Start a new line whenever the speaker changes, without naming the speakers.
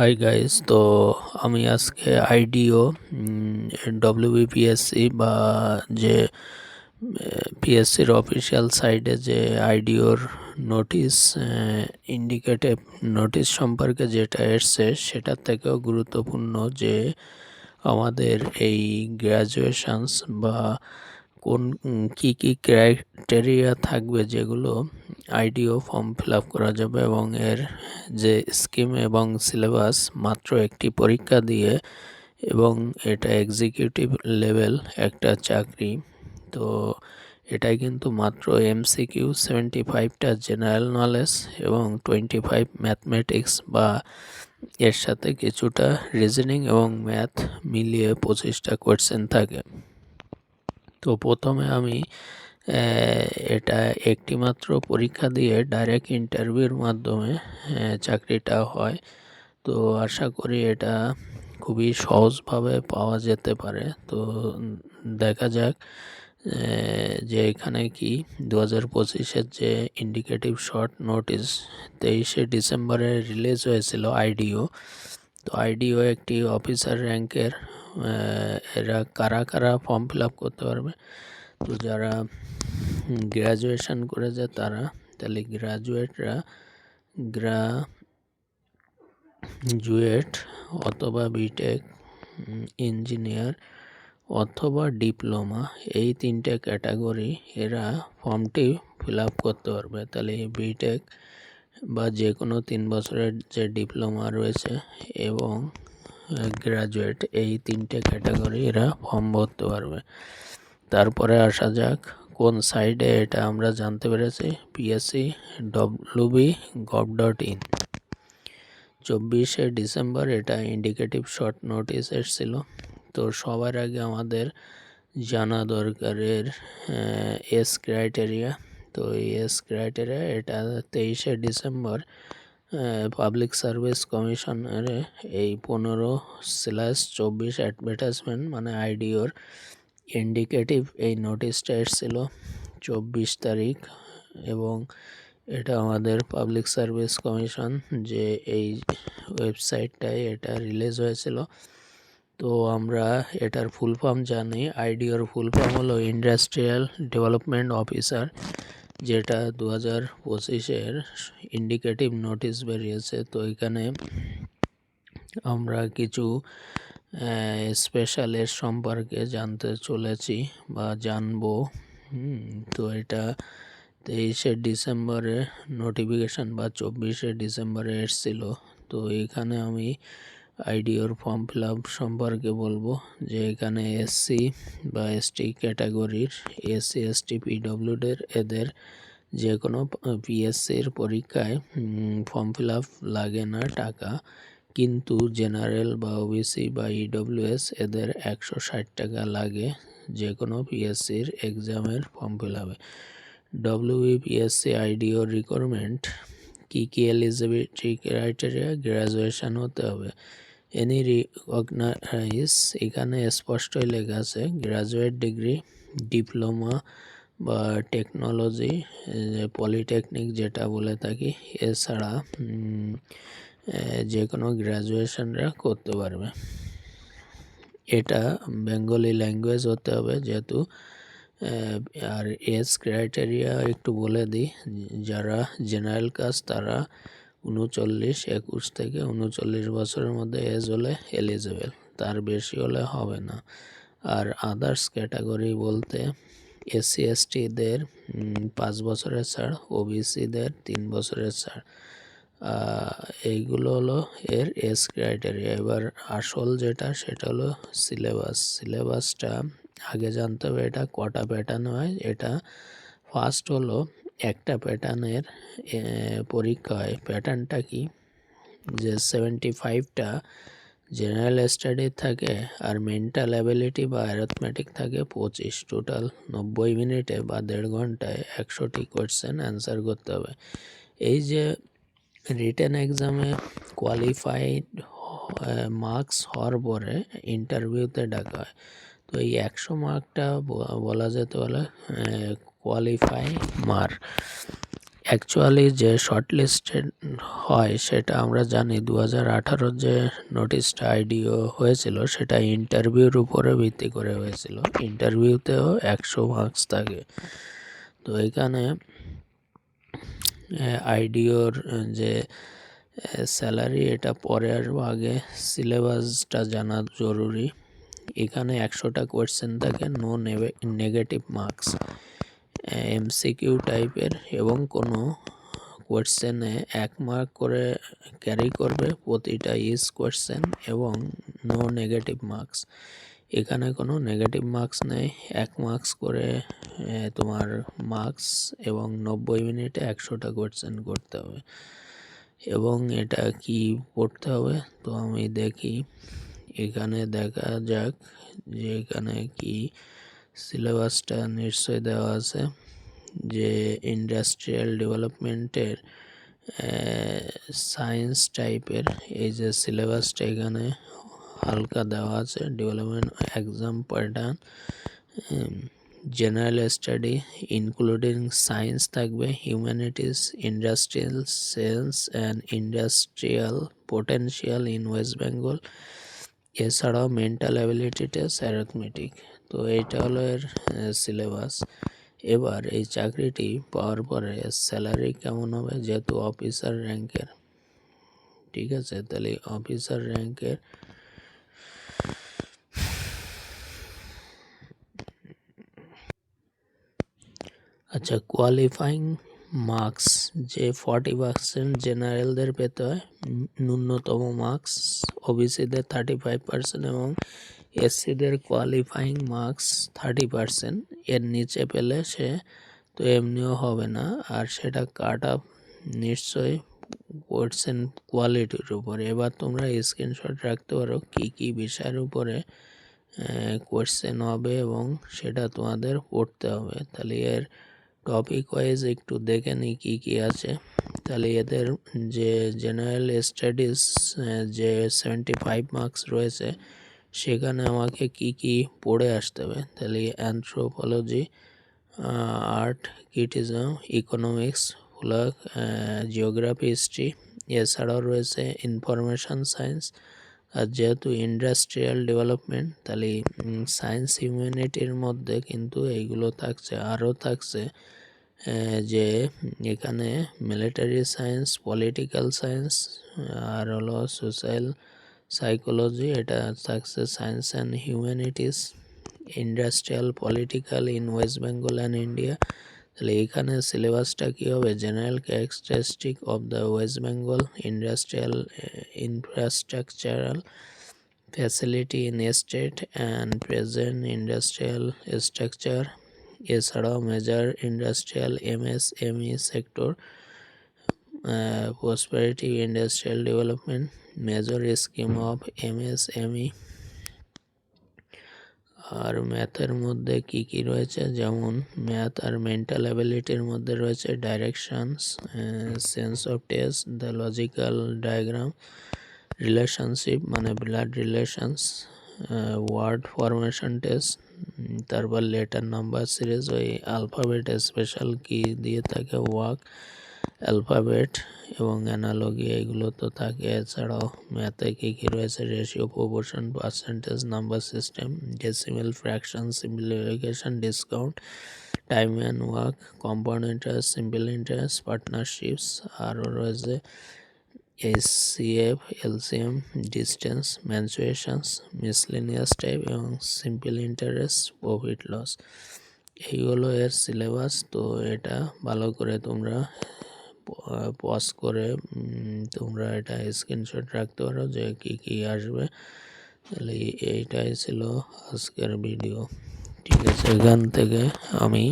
Hi guys তো আমি আজকে আইডিও ডব্লিউবিপিএসসি বা যে পিএসসির অফিসিয়াল সাইটে যে আইডিওর নোটিশ ইন্ডিকেটিভ নোটিশ সম্পর্কে যেটা এসছে, সেটার থেকেও গুরুত্বপূর্ণ যে আমাদের এই গ্র্যাজুয়েশনস বা কোন কি কি ক্রাইটেরিয়া থাকবে যেগুলো আইডিও ফর্ম ফিল করা যাবে এবং এর যে স্কিম এবং সিলেবাস মাত্র একটি পরীক্ষা দিয়ে এবং এটা এক্সিকিউটিভ লেভেল একটা চাকরি। তো এটাই কিন্তু মাত্র এমসিকিউ সেভেন্টি ফাইভটা জেনারেল নলেজ এবং টোয়েন্টি ফাইভ ম্যাথমেটিক্স বা এর সাথে কিছুটা রিজনিং এবং ম্যাথ মিলিয়ে পঁচিশটা কোয়েশ্চেন থাকে। তো প্রথমে আমি এটা একটি মাত্র পরীক্ষা দিয়ে ডাইরেক্ট ইন্টারভিউর মাধ্যমে চাকরিটা হয়। তো আশা করি এটা খুবই সহজভাবে পাওয়া যেতে পারে। তো দেখা যাক যে এখানে কি দু হাজার পঁচিশের যে ইন্ডিকেটিভ শর্ট নোটিস তেইশে ডিসেম্বরে রিলিজ হয়েছিল আইডিও তো আইডিও একটি অফিসার র্যাঙ্কের এরা কারা কারা ফর্ম ফিল আপ করতে পারবে? তো যারা গ্র্যাজুয়েশন করেছে তারা, তাহলে গ্রাজুয়েটরা গ্রাজুয়েট অথবা বিটেক ইঞ্জিনিয়ার অথবা ডিপ্লোমা এই তিনটে ক্যাটাগরি এরা ফর্মটি ফিল আপ করতে পারবে। তাহলে বিটেক বা যে কোনো তিন বছরের যে ডিপ্লোমা রয়েছে এবং গ্রাজুয়েট এই তিনটে ক্যাটাগরি এরা ফর্ম ভরতে পারবে। তারপরে আসা যাক, কোন সাইডে এটা আমরা জানতে পেরেছি? PSC WB gov dot in চব্বিশে ডিসেম্বর এটা ইন্ডিকেটিভ শর্ট নোটিস এসেছিল। তো সবার আগে আমাদের জানা দরকারের এস ক্রাইটেরিয়া তো এস ক্রাইটেরিয়া এটা তেইশে ডিসেম্বর পাবলিক সার্ভিস কমিশনারে এই পনেরো স্ল্যাশ চব্বিশ অ্যাডভার্টাইজমেন্ট মানে আইডিওর ইন্ডিকেটিভ এই নোটিশটা এসেছিল চব্বিশ তারিখ এবং এটা আমাদের পাবলিক সার্ভিস কমিশন যে এই ওয়েবসাইটটায় এটা রিলিজ হয়েছিল। তো আমরা এটার ফুল ফর্ম জানি। আইডিওর ফুল ফর্ম হলো ইন্ডাস্ট্রিয়াল ডেভেলপমেন্ট অফিসার যেটা দু হাজার পঁচিশের ইন্ডিকেটিভ নোটিশ বেরিয়েছে, তো এখানে আমরা কিছু স্পেশালের সম্পর্কে জানতে চলেছি বা জানব। তো এটা তেইশে ডিসেম্বরে নোটিফিকেশান বা চব্বিশে ডিসেম্বরে এসছিল। তো এখানে আমি আইডিওর ফর্ম ফিল আপ সম্পর্কে বলব যে এখানে এসসি বা এসটি ক্যাটাগরির এসসি এসটি পিডব্লিউডের এদের যে কোনো পিএসসির পরীক্ষায় ফর্ম ফিল আপ লাগে না টাকা। কিন্তু জেনারেল বা ওবিসি বা ইডব্লিউএস এদের একশো ষাট টাকা লাগে যে কোনো পিএসসির এক্সামের ফর্ম ফিল আপে ডব্লিউবিপিএসসি আইডিও রিকোয়ারমেন্ট কী কী এলিজিবিলিটি ক্রাইটেরিয়া গ্র্যাজুয়েশন হতে হবে। এনি রিকগনাইজ, এখানে স্পষ্টই লেখা আছে গ্র্যাজুয়েট ডিগ্রি ডিপ্লোমা বা টেকনোলজি পলিটেকনিক যেটা বলে থাকি, এছাড়া যে কোনো গ্র্যাজুয়েশনরা করতে পারবে। এটা বেঙ্গলি ল্যাঙ্গুয়েজ হতে হবে, যেহেতু আর এজ ক্রাইটেরিয়া একটু বলে দিই, যারা জেনারেল কাস্ট তারা উনচল্লিশ একুশ থেকে উনচল্লিশ বছরের মধ্যে এজ হলে এলিজেবল তার বেশি হলে হবে না। আর আদার্স ক্যাটাগরি বলতে এসসি এসটিদের পাঁচ বছরের ছাড় ও ওবিসিদের তিন বছরের ছাড়। এইগুলো হলো এর এস ক্রাইটেরিয়া এবার আসল যেটা, সেটা হলো সিলেবাস সিলেবাসটা আগে জানতে হবে এটা কটা প্যাটার্ন হয়। এটা ফার্স্ট হলো একটা প্যাটার্নের পরীক্ষা হয় প্যাটার্নটা কি? যে সেভেন্টি ফাইভটা জেনারেল স্টাডি থাকে আর মেন্টাল অ্যাবিলিটি বা অ্যারথমেটিক থাকে পঁচিশ। টোটাল নব্বই মিনিটে বা দেড় ঘন্টায় একশোটি কোয়েশ্চেন অ্যান্সার করতে হবে। এই যে রিটেন এক্সামে কোয়ালিফাইড মার্কস হওয়ার পরে ইন্টারভিউতে ডাকা হয়। তো এই একশো মার্কটা বলা যেতে বলে কোয়ালিফাই মার। অ্যাকচুয়ালি যে শর্ট লিস্টেড হয়, সেটা আমরা জানি। দু হাজার আঠারোর যে নোটিশটা আইডিও হয়েছিল, সেটা ইন্টারভিউর উপরে ভিত্তি করে হয়েছিল। ইন্টারভিউতেও একশো মার্কস থাকে। তো এখানে আইডিওর যে স্যালারি এটা পরে আসব আগে। সিলেবাসটা জানা জরুরি। এখানে একশোটা কোয়েশ্চেন থাকে নো নেগেটিভ মার্কস এমসিকিউ টাইপের এবং কোনো কোয়েশ্চেনে এক মার্ক করে ক্যারি করবে প্রতিটা ইজ কোয়েশ্চেন এবং নো নেগেটিভ মার্কস। এখানে কোনো নেগেটিভ মার্কস নেই। এক মার্কস করে তোমার মার্কস এবং নব্বই মিনিটে একশোটা কোয়েশ্চেন করতে হবে। এবং এটা কি পড়তে হবে? তো আমি দেখি। এখানে দেখা যাক যে এখানে কি সিলেবাসটা নিশ্চয় দেওয়া আছে যে ইন্ডাস্ট্রিয়াল ডেভেলপমেন্টের সায়েন্স টাইপের এই যে সিলেবাসটা এখানে হালকা দেওয়া আছে development exam pattern general study including science থাকবে humanities industrial sense and industrial potential in West Bengal এছাড়াও মেন্টাল অ্যাবিলিটি টেস্ট অ্যারথমেটিক তো এইটা হলো এর সিলেবাস এবার এই চাকরিটি পাওয়ার পরে স্যালারি কেমন হবে যেহেতু অফিসার র্যাঙ্কের ঠিক আছে, তাহলে অফিসার র্যাঙ্কের আচ্ছা কোয়ালিফাইং মার্কস যে ফর্টি পার্সেন্ট জেনারেলদের পেতে হয় ন্যূনতম মার্কস ওবিসিদের থার্টি ফাইভ পার্সেন্ট এবং এসসিদের কোয়ালিফাইং মার্কস থার্টি পার্সেন্ট, এর নিচে পেলে সে তো এমনিও হবে না, আর সেটা কাট আপ নিশ্চয়ই কোয়েশ্চেন কোয়ালিটির উপরে। এবার তোমরা স্ক্রিনশট রাখতে পারো কি কি বিষয়ের উপরে কোয়েশ্চেন হবে এবং সেটা তোমাদের পড়তে হবে। তাহলে এর টপিক ওয়াইজ একটু দেখে নিই কী কী আছে। তাহলে এদের যে জেনারেল স্টাডিজ যে সেভেন্টি ফাইভ মার্কস রয়েছে সেখানে আমাকে কি কি পড়ে আসতে হবে? তাহলে অ্যান্থ্রোপোলজি আর্ট ক্রিটিজম ইকোনমিক্স ফ্লাগ জিওগ্রাফি হিস্ট্রি এছাড়াও রয়েছে ইনফরমেশান সায়েন্স আর যেহেতু ইন্ডাস্ট্রিয়াল ডেভেলপমেন্ট তাহলে সায়েন্স হিউম্যানিটির মধ্যে কিন্তু এইগুলো থাকছে, আরও থাকছে যে এখানে মিলিটারি সায়েন্স পলিটিক্যাল সায়েন্স আর হলো সোশ্যাল সাইকোলজি এটা থাকছে science and humanities industrial political in West Bengal and India তাহলে এখানে সিলেবাসটা কী হবে? General characteristic of the West Bengal industrial infrastructural facility in state and present industrial structure এছাড়াও major industrial MSME sector prosperity industrial development major scheme of MSME আর ম্যাথের মধ্যে কি কি রয়েছে? যেমন ম্যাথ আর মেন্টাল অ্যাবিলিটির মধ্যে রয়েছে directions sense of test the logical diagram relationship মানে blood relations word formation test তারপর লেটার নাম্বার সিরিজ ওই আলফাবেট স্পেশাল কি দিয়ে থাকে ওয়াক অ্যালফাবেট এবং অ্যানালগি, এগুলো তো থাকে। এছাড়াও ম্যাথে কী কী রয়েছে? Ratio, proportion, percentage, number system, decimal fraction, simplification, discount, time and work, compound interest, simple interest, partnerships, আরও রয়েছে। SCF, LCM, distance mensurations miscellaneous type এবং সিম্পল ইন্টারেস্ট, প্রফিট লস। এইগুলো এর সিলেবাস, তো এটা ভালো করে তোমরা পজ করে তোমরা এটা স্ক্রিনশট রাখতে পারো যে কি কি আসবে। তাহলে এইটাই ছিল আজকের ভিডিও ঠিক আছে, এখান থেকে আমি